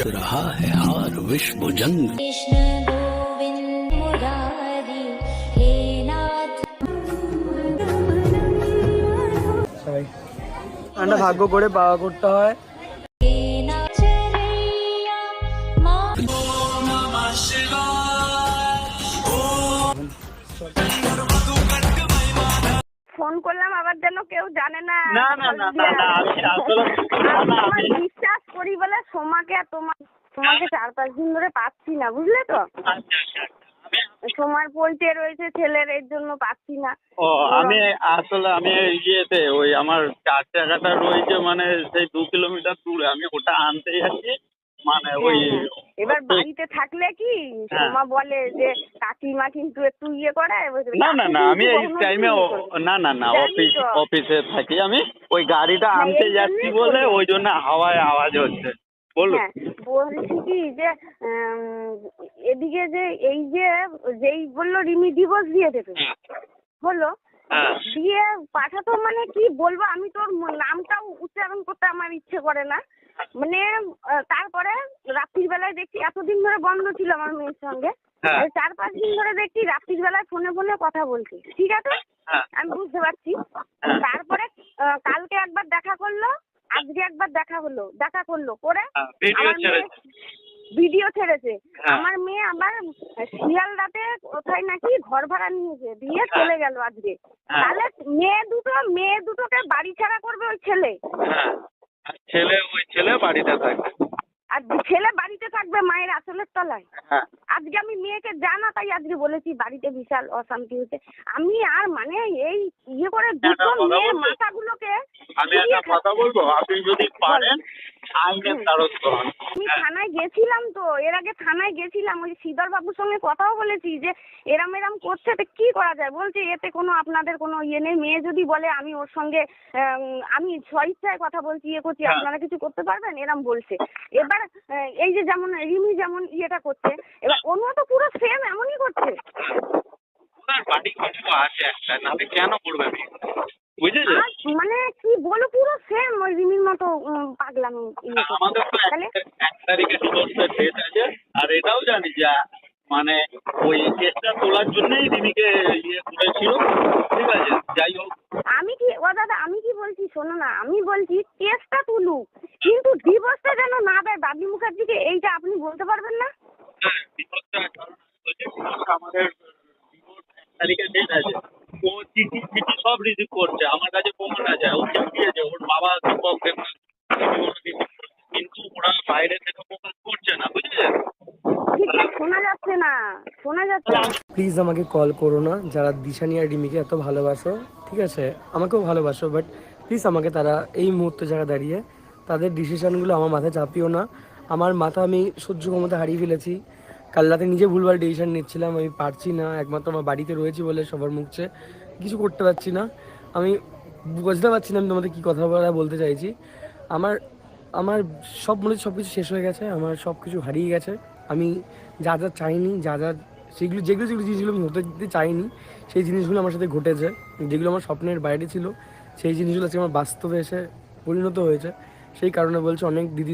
जग रहा है हार विश्व जंग कृष्ण गोविन्द मुरारी हे नाथ সবাই একটা ভাগ্য করে পাওয়া করতে হয় हे नाथ चरैया मा ফোন করলাম আবার যেন কেউ জানে না না না না না না আমি আসলে করি বলে সোমাকে আর তোমার তোমাকে চার পাঁচ দিন ধরে পাচ্ছি না বুঝলে তো? আচ্ছা, আচ্ছা, আমি সোমার পইতে রয়েছে ছেলের এর জন্য পাচ্ছি না। ও আমি আসলে আমি ইয়েতে ওই আমার চার চাকাটা রয়েছে মানে সেই দু কিলোমিটার দূরে আমি ওটা আনতে যাচ্ছি। মানে ওই এবার বাড়িতে থাকলে কি হ্যাঁ। সোমা বলে যে কাকিমা কিন্তু একটু ইয়ে করে না না না আমি এই টাইমে ইয়ে না। না না অফিস অফিসে থাকি আমি। ওই গাড়িটা হ্যাঁ, আনতে যাচ্ছি বলে ওই জন্য হাওয়ায় আওয়াজ হচ্ছে। বলুন। হ্যাঁ বলছি কি যে এদিকে যে এই যে যেই বলল রিমি ডিভোর্স দিয়ে দেবে। হলো। দিয়ে পাঠাতো মানে কি বলব আমি তোর নামটাও উচ্চারণ করতে আমার ইচ্ছে করে না। মানে তারপরে বেলায় ধরে বন্ধ ছিল আমার মেয়ের সঙ্গে। হ্যাঁ। চার পাঁচ দিন ধরে দেখছি রাত্রির বেলায় ফোনে ফোনে কথা বলছি। ঠিক আছে? হ্যাঁ। আমি বুঝতে পারছি। হ্যাঁ। তারপরে কালকে একবার দেখা করল আজকে একবার দেখা হলো দেখা করল। করে ভিডিও ছেড়েছে। আমার মেয়ে আবার শিয়ালদাতে কোথায় নাকি ঘর ভাড়া নিয়েছে দিয়ে চলে গেল আজকে। তাহলে মেয়ে দুটো মেয়ে দুটোকে বাড়ি ছাড়া করবে ওই ছেলে? ছেলে ওই ছেলে বাড়িতে থাকে আর ছেলে বাড়িতে থাকবে মায়ের আসলের তলায়। হ্যাঁ। আজকে আমি মেয়েকে জানা তাই আজকে বলেছি বাড়িতে বিশাল অশান্তি হচ্ছে। আমি আর মানে এই ইয়ে করে দুটো মেয়ের মাথাগুলোকে আমি একটা কথা বলব? আপনি যদি পারেন আইনের দ্বারস্থ আমি। থানায় গেছিলাম তো এর আগে থানায় গেছিলাম ওই শ্রীধর বাবুর সঙ্গে কথাও বলেছি যে এরম এরম করছে তো কি করা যায়? বলছে এতে কোনো আপনাদের কোনো ইয়ে নেই মেয়ে যদি বলে আমি ওর সঙ্গে আম, স্বইচ্ছায় কথা বলছি ইয়ে করছি হ্যাঁ। আপনারা কিছু করতে পারবেন? এরম বলছে। এবার এই যে যেমন রিমি যেমন ইয়েটা করছে এবার অন্য তো পুরো সেম এমনই করছে। ওনার বাড়ি কিছু আছে একটা নাহলে কেন করবে বিয়ে? বুঝেছেন আর মানে কি বলো পুরো সেম ওই রিমির মতো পাগলামি ইয়ে আমাদের তো এক তারিখে ডিভোর্সের ডেট আছে আর এটাও জানি যে মানে ওই কেসটা তোলার জন্যই রিমিকে ইয়ে করেছিল। ঠিক আছে যাই হোক। আমি কি ও দাদা আমি কি বলছি শোনো না আমি বলছি কেসটা তুলুক কিন্তু ডিভোর্সটা যেন না দেয় বাবলি মুখার্জিকে এইটা আপনি বলতে পারবেন না? হ্যাঁ আমাদের ডিভোর্স এক তারিখে ডেট আছে। ও চিঠি চিঠি সব রিসিভ করছে কাছে প্রমাণ আছে ও দিয়েছে ওর বাবা কিন্তু ওরা বাইরে থেকে প্রকাশ করছে না বুঝেছেন শোনা যাচ্ছে না শোনা যাচ্ছে প্লিজ আমাকে কল করো না যারা দিশানি আর রিমিকে এত ভালোবাসো ঠিক আছে? আমাকেও ভালোবাসো বাট প্লিজ আমাকে তারা এই মুহূর্তে যারা দাঁড়িয়ে তাদের ডিসিশনগুলো আমার মাথায় চাপিও না। আমার মাথা আমি সহ্য ক্ষমতা হারিয়ে ফেলেছি। কাল রাতে নিজে ভুলভাল ডিসিশন নিচ্ছিলাম আমি পারছি না একমাত্র আমার বাড়িতে রয়েছি বলে সবার মুখছে কিছু করতে পারছি না। আমি বুঝতে পারছি না আমি তোমাদের কী কথা বলা বলতে চাইছি। আমার আমার সব মনে সব কিছু শেষ হয়ে গেছে, আমার সব কিছু হারিয়ে গেছে। আমি যা যা চাইনি, যা যা সেগুলো, যেগুলো যেগুলো জিনিসগুলো আমি হতে দিতে চাইনি, সেই জিনিসগুলো আমার সাথে ঘটেছে। যেগুলো আমার স্বপ্নের বাইরে ছিল, সেই জিনিসগুলো আজকে আমার বাস্তবে এসে পরিণত হয়েছে। সেই কারণে বলছে অনেক দিদি